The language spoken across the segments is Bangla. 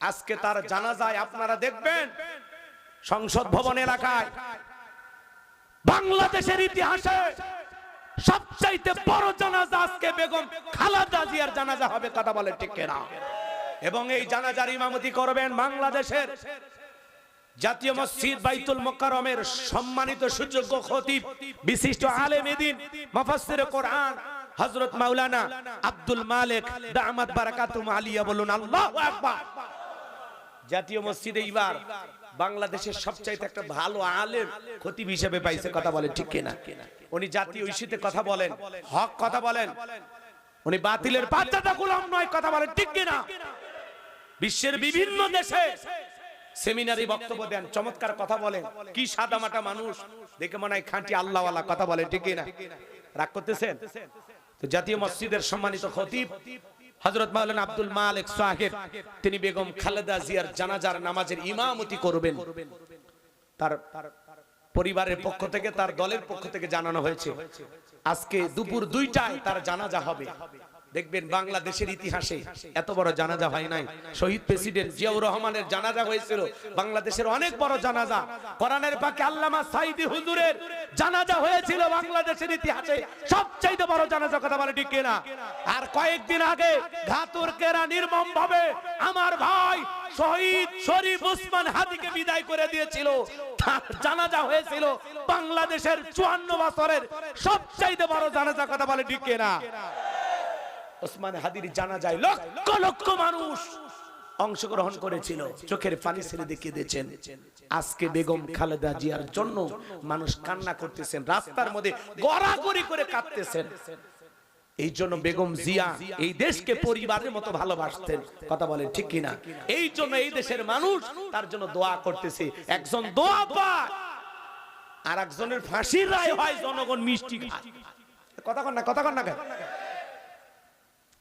আজকে তার জানাজায় আপনারা দেখবেন সংসদ ভবন এলাকায় বাংলাদেশের ইতিহাসে সবচাইতে বড় জানাজা আজকে বেগম খালাদা জিয়ার জানাজা হবে কথা বলে ঠিক না এবং এই জানাজার ইমামতি করবেন বাংলাদেশের জাতীয় মসজিদ বাইতুল মোকাররমের সম্মানিত সুযোগ্য খতিব বিশিষ্ট আলেম এদিন মুফাসসির কোরআন হযরত মাওলানা আব্দুল মালিক দামাত বারাকাতুম আলিয়া বলুন আল্লাহু আকবার। জাতীয় মসজিদে এবার বাংলাদেশের সবচাইতে একটা ভালো আলেম খতিব হিসেবে পাইছে, কথা বলেন ঠিক কিনা? উনি জাতীয় ইস্যুতে কথা বলেন, হক কথা বলেন, উনি বাতিলের বাচ্চাটা গোলাম নয়, কথা বলেন ঠিক কিনা? বিশ্বের বিভিন্ন দেশে সেমিনারি বক্তব্য দেন, চমৎকার কথা বলেন, কি সাদামাটা মানুষ, দেখে মনে হয় খাঁটি আল্লাহওয়ালা, কথা বলে ঠিক না রাগ করতেছেন? তো জাতীয় মসজিদের সম্মানিত খতিব হযরত মাওলানা আব্দুল মালিক সাহেব, তিনি বেগম খালেদা জিয়ার জানাজার নামাজের ইমামতি করবেন। তার পরিবারের পক্ষ থেকে, তার দলের পক্ষ থেকে জানানো হয়েছে, আজকে দুপুর দুইটায় তার জানাজা হবে। দেখবেন বাংলাদেশের ইতিহাসে এত বড় জানাজা হয় নাই। শহীদ প্রেসিডেন্ট জিয়াউর রহমানের জানাজা হয়েছিল। বাংলাদেশের অনেক বড় জানাজা। কোরআনের পাকে আল্লামা সাইদি হুজুরের জানাজা হয়েছিল বাংলাদেশের ইতিহাসে। সবচাইতে বড় জানাজা কথা বলে ঠিক কিনা? আর কয়েকদিন আগে ঘাতুর কেরা নির্মম ভাবে আমার ভাই শহীদ শরীফ ওসমান হাদিকে বিদায় করে দিয়েছিল। তার জানাজা হয়েছিল বাংলাদেশের চুয়ান্ন বছরের সবচাইতে বড় জানাজা কথা বলে ঠিক কিনা? ওসমান হাদির জানা যায় লক্ষ লক্ষ মানুষ অংশগ্রহণ করেছিল। চোখের পানি ছেড়ে দেখিয়ে দিয়েছেন আজকে বেগম খালেদা জিয়ার জন্য মানুষ কান্না করতেছেন, রাস্তার মধ্যে গড়াগড়ি করে কাঁদতেছেন। এই জন্য বেগম জিয়া এই দেশকে পরিবারের মতো ভালোবাসতেন। কথা বলেন ঠিক কিনা? এই জন্য এই দেশের মানুষ তার জন্য দোয়া করতেছে। একজন দোয়া পায় আর একজনের ফাঁসির রায় হয়, জনগণ মিষ্টি কথা কন না, কথা কন না কেন?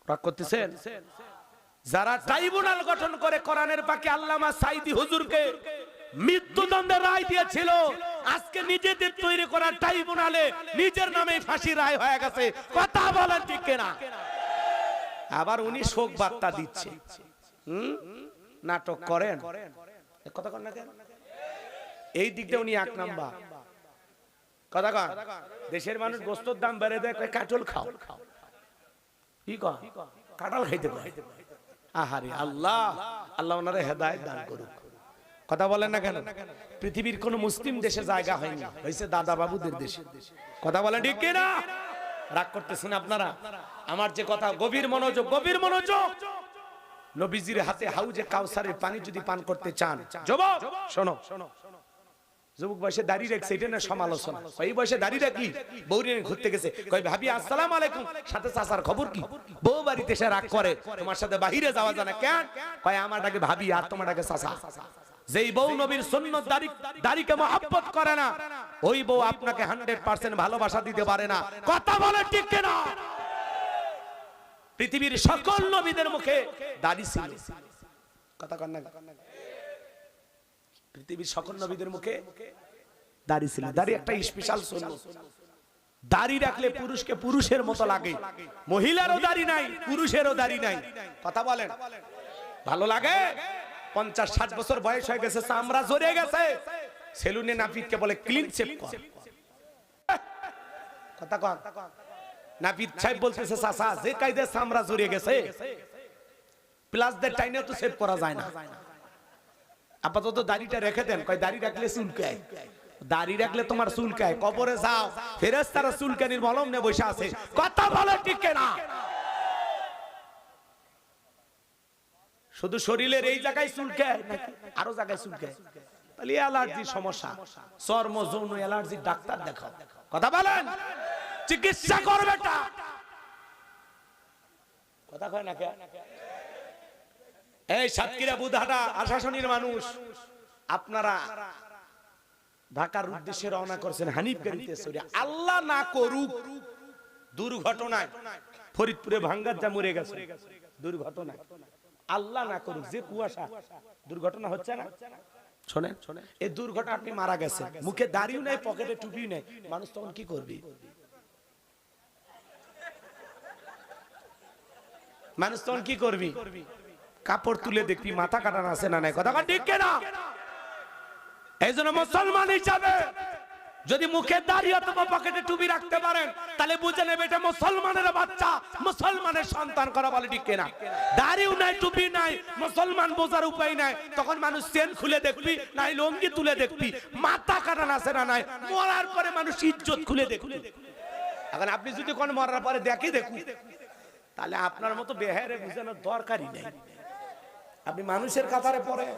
রাগ করতেছেন? যারা ট্রাইব্যুনাল গঠন করে কোরআনের পাকে আল্লামা সাইদি হুজুরকে মৃত্যুদণ্ডের রায় দিয়েছিল, আজকে নিজেদের তৈরি করা ট্রাইব্যুনালে নিজের নামে ফাঁসি রায় হয়ে গেছে। কথা বলেন ঠিক কিনা? আবার উনি শোক বার্তা দিচ্ছে। নাটক করেন। কথা কন না কেন? এই দিকটা উনি এক নাম্বার। কথা কন? দেশের মানুষ গোস্তর দাম বেড়ে দেয় কাটল খাও। কি কাঁঠাল খাইতে আহারে আল্লাহ আল্লাহ ওনারে হেদায়েত দান করুক। কথা বলেন না কেন? পৃথিবীর কোন মুসলিম দেশে জায়গা হয়নি হয়েছে দাদা বাবুদের দেশে। কথা বলেন ঠিক কিনা? রাগ করতেছেন আপনারা? আমার যে কথা, গভীর মনোযোগ গভীর মনোযোগ। নবীজির হাতে হাউজে কাউসারের পানি যদি পান করতে চান। যুবক শোনো। যুবক বয়সে দাঁড়িয়ে রাখছে, এটা না সমালোচনা? এই বয়সে দাঁড়িয়ে রাখি নিয়ে ঘুরতে গেছে। কই ভাবি, আসসালাম আলাইকুম। সাথে চাচার খবর কি? বউ বাড়িতে সে রাগ করে, তোমার সাথে বাহিরে যাওয়া যায় না কেন? কয় আমারটাকে ভাবি আর তোমারটাকে চাচা। যেই বউ নবীর সুন্নত দাড়ি, দাড়িকে মহব্বত করে না, ওই বউ আপনাকে হান্ড্রেড পার্সেন্ট ভালোবাসা দিতে পারে না। কথা বলে ঠিক কিনা? পৃথিবীর সকল নবীদের মুখে দাড়ি ছিল। কথা কন না পৃথিবীর সকল নবীদের মুখে দাড়ি ছিল, দাড়ি একটা স্পেশাল সুন্নত দাড়ি রাখলে পুরুষকে পুরুষের মতো লাগে। মহিলারও দাড়ি নাই, পুরুষেরও দাড়ি নাই। কথা বলেন। ভালো লাগে? পঞ্চাশ, ষাট বছর বয়স হয়ে গেছে, চামড়া জড়িয়ে গেছে। সেলুনে নাপিতকে বলে ক্লিন শেপ কর। কথা কন। নাপিত সাহেব বলতেছে, চাচা, যে কায়দে চামড়া জড়িয়ে গেছে প্লাস দের টাইনে তো সেভ করা যায় না। আপাতত দাড়িটা রেখে দেন। কয়, দাড়ি রাখলে চুলকায়। দাড়ি রাখলে তোমার চুলকায়। কবরে যাও। ফেরেস তারা চুলকানির মলম নিয়ে বসে আছে। কথা বলে ঠিক না শুধু শরীরের এই জায়গায় চুলকায় নাকি আরও জায়গায় চুলকায়? তাহলে অ্যালার্জির সমস্যা। চর্ম, যৌন অ্যালার্জির ডাক্তার দেখাও। কথা বলেন? চিকিৎসা করবে কথা কয় না এই সাতক্ষীরা বুধাটা আশাশনির মানুষ। আপনারা ঢাকার উদ্দেশ্যে রওনা করছেন হানিফ গাড়িতে আল্লাহ না করুক দুর্ঘটনায় ফরিদপুরে ভাঙ্গার যা মরে গেছে। দুর্ঘটনায়। আল্লাহ না করুক যে কুয়াশা দুর্ঘটনা হচ্ছে না? শোনেন। এই দুর্ঘটনা আপনি মারা গেছেন। মুখে দাড়িও নাই পকেটে টুপিও নাই। মানুষ তখন কি করবে? মানুষ তখন কি করবি? কাপড় তুলে দেখবি মাথা কাটানো আছে না নাই? কথা কন ঠিক কেনা? এই জন্য মুসলমান হিসাবে যদি মুখে দাঁড়িয়ে অথবা পকেটে টুপি রাখতে পারেন তাহলে বুঝে নেবে এটা মুসলমানের বাচ্চা মুসলমানের সন্তান করা বলে ঠিক না দাড়িও নাই টুপি নাই মুসলমান বোঝার উপায় নাই। তখন মানুষ চেন খুলে দেখবি নাই লঙ্গি তুলে দেখবি মাথা কাটানো আছে না নাই? মরার পরে মানুষ ইজ্জত খুলে দেখবি। এখন আপনি যদি কোন মরার পরে দেখি দেখুন তাহলে আপনার মতো বেহারে বুঝানোর দরকারই নেই। আপনি মানুষের কাতারে আছে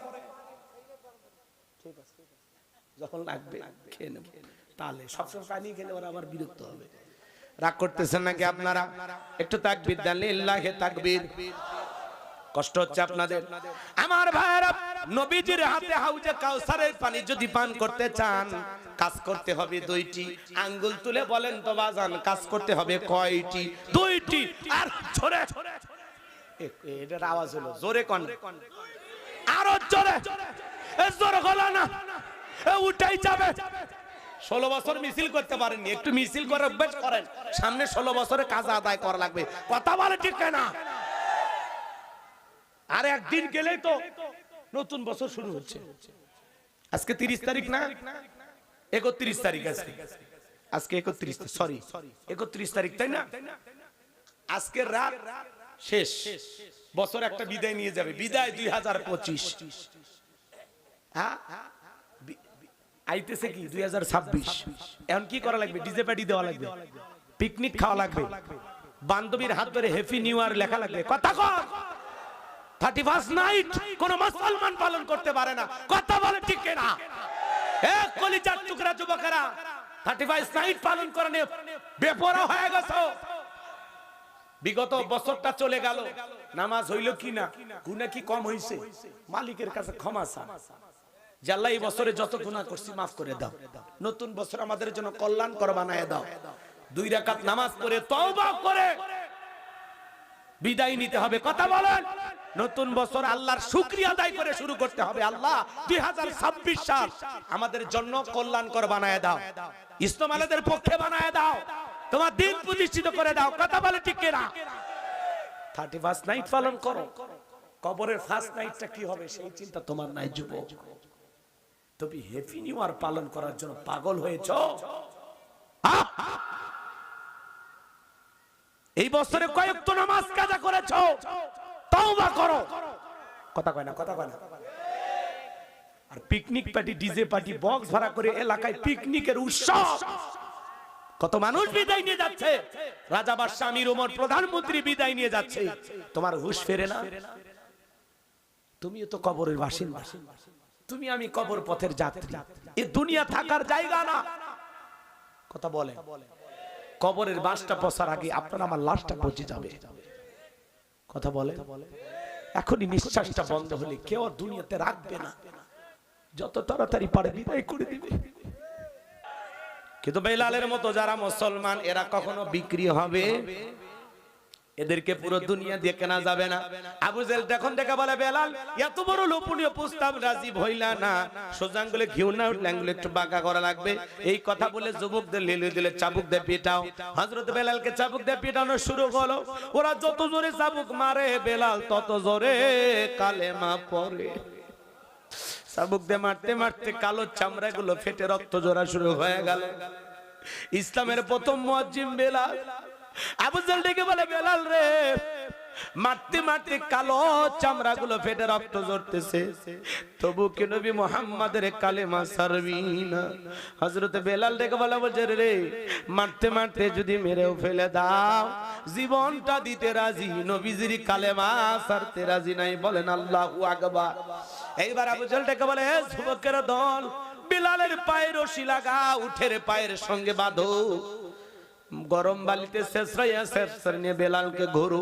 যখন লাগবে, খেয়ে নেব। তাহলে সবসময় পানি খেলে ওরা আবার বিরক্ত হবে। রাগ করতেছেন নাকি আপনারা? একটু তাকবির দেন, লিল্লাহে তাকবীর। কষ্ট হচ্ছে আপনাদের। আমার ভাইরা নবীজির হাতে হাউজে কাউসারের পানি যদি পান করতে চান, কাজ করতে হবে দুইটি। আঙ্গুল তুলে বলেন তো বাজান, কাজ করতে হবে কয়টি? দুইটি। আর জোরে এ- এটার আওয়াজ হলো, জোরে কন আরও জোরে। জোরে হলো না। উঠাই যাবে। ষোলো বছর মিছিল করতে পারেননি। একটু মিছিল করে অভ্যাস করেন। সামনে ষোলো বছরে কাজ আদায় করা লাগবে। কথা বলে ঠিক না। আর একদিন গেলেই তো নতুন বছর শুরু হচ্ছে। আজকে তিরিশ তারিখ না? একত্রিশ তারিখ আজকে। আজকে একত্রিশ সরি, একত্রিশ তারিখ, তাই না? আজকের রাত শেষ। বছর একটা বিদায় নিয়ে যাবে। বিদায় দুই হাজার পঁচিশ। হ্যাঁ? আইতেছে কি? দুই হাজার ছাব্বিশ। এখন কি করা লাগবে? ডিজে দেওয়া লাগবে। পিকনিক খাওয়া লাগবে। বান্ধবীর হাত ধরে হ্যাপি নিউ ইয়ার লেখা লাগবে। কথা কর থার্টি ফার্স্ট নাইট কোন মুসলমান পালন করতে পারে না। কথা বলে ঠিক না এক কলিজার টুকরা যুবকেরা থার্টি ফার্স্ট নাইট পালন করে বেপরা হয়ে গেছো। বিগত বছরটা চলে গেল। নামাজ হইল কি না? গুণা কি কম হইছে? মালিকের কাছে ক্ষমা চা জাল্লা এই বছরে যত গুণা করছি মাফ করে দাও। নতুন বছর আমাদের জন্য কল্যাণ কর বানায় দাও। দুই রাকাত নামাজ পড়ে তওবা করে বিদায় নিতে হবে। কথা বলেন। নতুন বছর আল্লাহর শুকরিয়া আদায় করে শুরু করতে হবে। আল্লাহ দুই হাজার ছাব্বিশ সাল আমাদের জন্য কল্যাণ কল্যাণকর বানায় দাও। ইস্তমালাদের পক্ষে বানায় দাও। তোমার দিন প্রতিষ্ঠিত করে দাও। কথা বলে ঠিক না থার্টি ফার্স্ট নাইট পালন করো। কবরের ফার্স্ট নাইটটা কি হবে? সেই চিন্তা তোমার নাই, যুবক। তুমি হ্যাপি নিউ ইয়ার পালন করার জন্য পাগল হয়েছ। এই বছরে কয়েক তো নামাজ কাজা করেছ। তওবা করো। কথা কয় না, কথা কয় না। আর picnic party DJ party box ভাড়া করে এলাকায় পিকনিকের উৎসব। কত মানুষ বিদায় নিয়ে যাচ্ছে। রাজা বাদশাহ আমির ওমর প্রধানমন্ত্রী বিদায় নিয়ে যাচ্ছে। তোমার হুশ ফেরে না। তুমিও তো কবরের বাসিন্দা। তুমি আমি কবর পথের যাত্রী। এ দুনিয়া থাকার জায়গা না। কথা বলে। কবরের বাসটা পচার আগে আপনার আমার লাশটা পচে যাবে। কথা বলে। এখনই নিঃশ্বাসটা বন্ধ হলে কেউ দুনিয়াতে রাখবে না। যত তাড়াতাড়ি পারে বিদায় করে দিবে। কিন্তু বেলালের মতো যারা মুসলমান, এরা কখনো বিক্রি হবে? এদেরকে পুরো দুনিয়া দিয়ে কেনা যাবে না। আবু জেল তখন থেকে বলে, বেলাল, এত বড় লোপনীয় প্রস্তাব রাজীব হইলা না। সোজাঙ্গুলে ঘিউ না উঠলে আঙ্গুলে একটু বাঁকা করা লাগবে। এই কথা বলে যুবকদের লেলে দিলে চাবুক দিয়ে পিটাও। হজরত বেলালকে চাবুক দিয়ে পিটানো শুরু হলো ওরা যত জোরে চাবুক মারে, বেলাল তত জোরে কালেমা পড়ে। চাবুক দিয়ে মারতে মারতে কালো চামড়া গুলো ফেটে রক্ত জোড়া শুরু হয়ে গেল। ইসলামের প্রথম মুয়াজ্জিম বেলাল। আবু জাল ডেকে বলে, বেলাল রে, মারতে মারতে কালো চামড়া গুলো ফেটে রক্ত ঝরতেছে। তবু কে নবী মোহাম্মদের কালেমা সারবি না? হযরত বেলাল ডেকে বলে, বলছে রে, মারতে মারতে যদি মেরেও ফেলে দাও, জীবনটা দিতে রাজি, নবীজির কালেমা সারতে রাজি নাই। বলেন আল্লাহু আকবার। এইবার আবু জাল ডেকে বলে, "এ যুবকের দল, বিলালের পায়ের রশি লাগা, উঠের পায়ের সঙ্গে বাঁধো। গরম বালিতে শেষ শেষরাইয়া শেষর নিয়ে বেলালকে ঘুরু।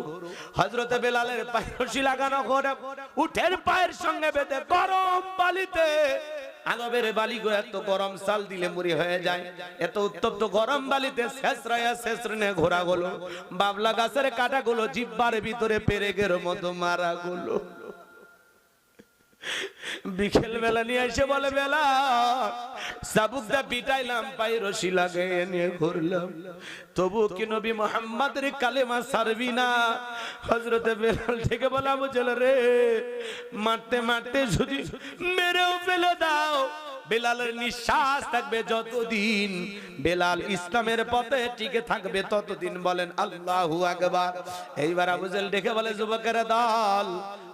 হজরতে বেলালের পায়ে রশি লাগানো করে উঠের পায়ের সঙ্গে বেঁধে গরম বালিতে। আগবের বালি গো এত গরম সাল দিলে মুড়ি হয়ে যায়। এত উত্তপ্ত গরম বালিতে শেষরাইয়া শেষর নিয়ে ঘোরা গুলো বাবলা গাছের কাটা গুলো জিব্বার ভিতরে পেরেগের মতো মারা গুলো বিকেল বেলা নিয়ে এসে বলে, বেলা সাবুকদা পিটাইলাম পাই রশি লাগে নিয়ে ঘুরলাম। তবু কি নবী মোহাম্মদের কালেমা সারবি না? হজরতে বেলাল থেকে বলা বুঝল রে, মারতে মারতে যদি মেরেও ফেলে দাও, বেলালের নিঃশ্বাস থাকবে যতদিন, বেলাল ইসলামের পথে টিকে থাকবে ততদিন বলেন আল্লাহু আকবার। এইবার আবুজেল ডেকে বলে, যুবকেরা দল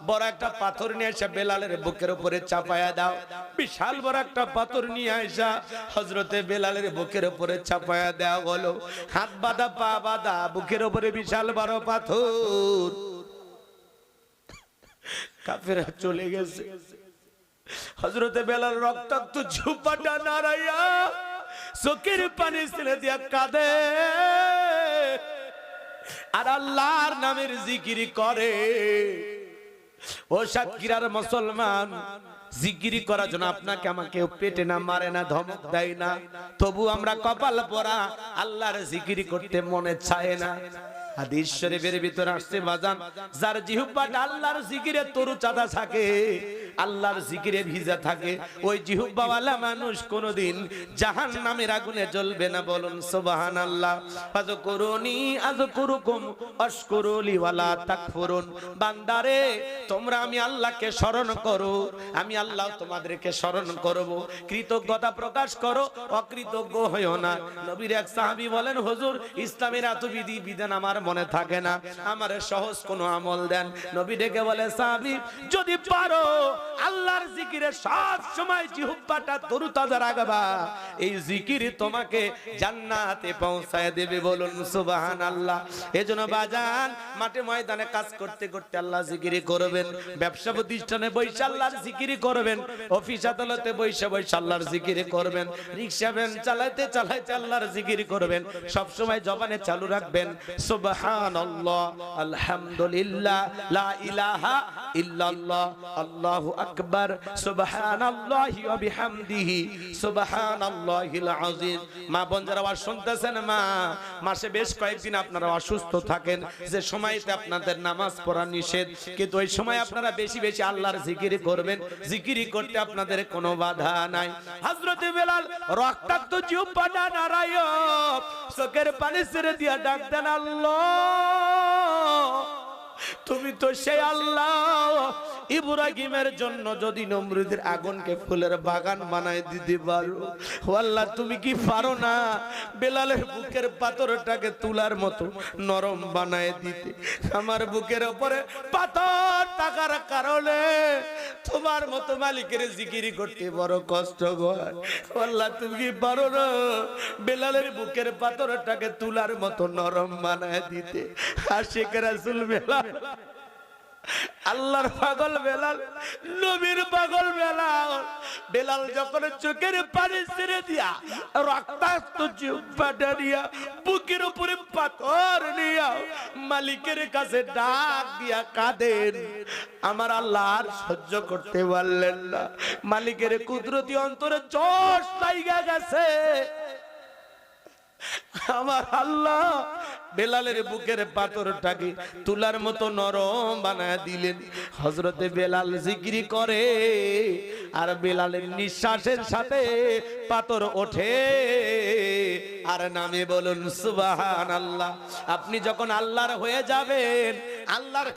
বড় একটা পাথর নিয়ে এসে বেলালের বুকের উপরে চাপায়া দাও। বিশাল বড় একটা পাথর নিয়ে আসা হজরতে বেলালের বুকের উপরে চাপায়া দেওয়া হলো। হাত বাঁধা, পা বাঁধা, বুকের উপরে বিশাল বড় পাথর। কাফেরা চলে গেছে। হজরতে বেলাল রক্তাক্ত ঝুপাটা নারাইয়া চোখের পানি ছেলে দিয়া কাঁদে। আর আল্লাহর নামের জিকিরি করে। ও সাতক্ষীরার মুসলমান জিগিরি করার জন্য আপনাকে আমাকে পেটে না মারে না, ধমক দেয় না। তবু আমরা কপাল পরা, আল্লাহর জিগিরি করতে মনে চায় না। হাদিস বের ভিতর আসছে, বাজান, যার জিহুব্বাটা আল্লাহর জিকিরে তরু চাঁদা থাকে আল্লাহর জিকিরে ভিজা থাকে। ওই জিহুব্বাওয়ালা মানুষ কোনোদিন জাহান নামের আগুনে জ্বলবে না বলুন সুবাহান আল্লাহ তাকফুরুন। বান্দারে, তোমরা আমি আল্লাহকে স্মরণ করো। আমি আল্লাহ তোমাদেরকে করব। কৃতজ্ঞতা প্রকাশ করো, অকৃতজ্ঞ হইও না। নবীর এক সাহাবী বলেন, হুজুর, ইসলামের এত বিধি বিধান আমার মনে থাকে না। আমার সহজ কোনো আমল দেন। নবী ডেকে বলে, সাহাবী, যদি পারো আল্লাহর জিকিরে সব সময় জিহুব্বাটা তরুতাজা রাখবা এই জিকির তোমাকে জান্নাতে পৌঁছায় দেবে বলুন সুবহানাল্লাহ। এজন্য বাজান, মাঠে ময়দানে কাজ করতে করতে আল্লাহ জিকিরি করবেন, ব্যবসা প্রতিষ্ঠানে বৈশা আল্লাহর জিকিরি করবেন, অফিস আদালতে বৈশা বৈশা আল্লাহর জিকিরি করবেন, রিক্সা ভ্যান চালাইতে চালাইতে আল্লাহর জিকিরি করবেন সব সময় জবানে চালু রাখবেন, সুবহানাল্লাহ, আলহামদুলিল্লাহ, লা ইলাহা ইল্লাল্লাহ, আল্লাহু আকবার, সুবহানাল্লাহি ওয়া বিহামদিহি মাসে বেশ পড়া বেশি আল্লাহর জিকির করবেন। জিকিরি করতে আপনাদের কোনো বাধা নাই। হযরতে বেলাল, রক্তাক্ত জিহ্বাটা নারায় চোখের পানি ছেড়ে দিয়া ডাক আল্লাহ। তুমি তো সেই আল্লাহ। ইব্রাহিমের জন্য যদি নমরুদের আগুনকে ফুলের বাগান বানায় দিতে পারো। আল্লাহ তুমি কি পারো না বেলালের বুকের পাথরটাকে তুলার মতো নরম বানায় দিতে? আমার বুকের ওপরে পাথর থাকার কারণে তোমার মতো মালিকের জিকিরি করতে বড় কষ্ট হয়। আল্লাহ তুমি কি পারো না বেলালের বুকের পাথরটাকে তুলার মতো নরম বানায় দিতে? আশিক রাসুল বেলাল আল্লাহর পাগল বেলাল, নবীর পাগল বেলাল। বেলাল যখন চোখের পানি ছেড়ে দিয়া রক্তাক্ত জিহ্বাটা নিয়া বুকের উপরে পাথর নিয়া মালিকের কাছে ডাক দিয়া কাঁদেন। আমার আল্লাহ আর সহ্য করতে পারলেন না। মালিকের কুদরতি অন্তরে চোষ লাইগা গেছে। আমার আল্লাহ বেলালের বুকের পাথরটাকে তুলার মতো নরম বানায় দিলেন। হজরতে বেলাল জিকিরি করে, আর বেলালের নিঃশ্বাসের সাথে পাথর ওঠে। আর নামে বলুন সুবাহান আল্লাহ আপনি যখন আল্লাহর হয়ে যাবেন, আল্লাহর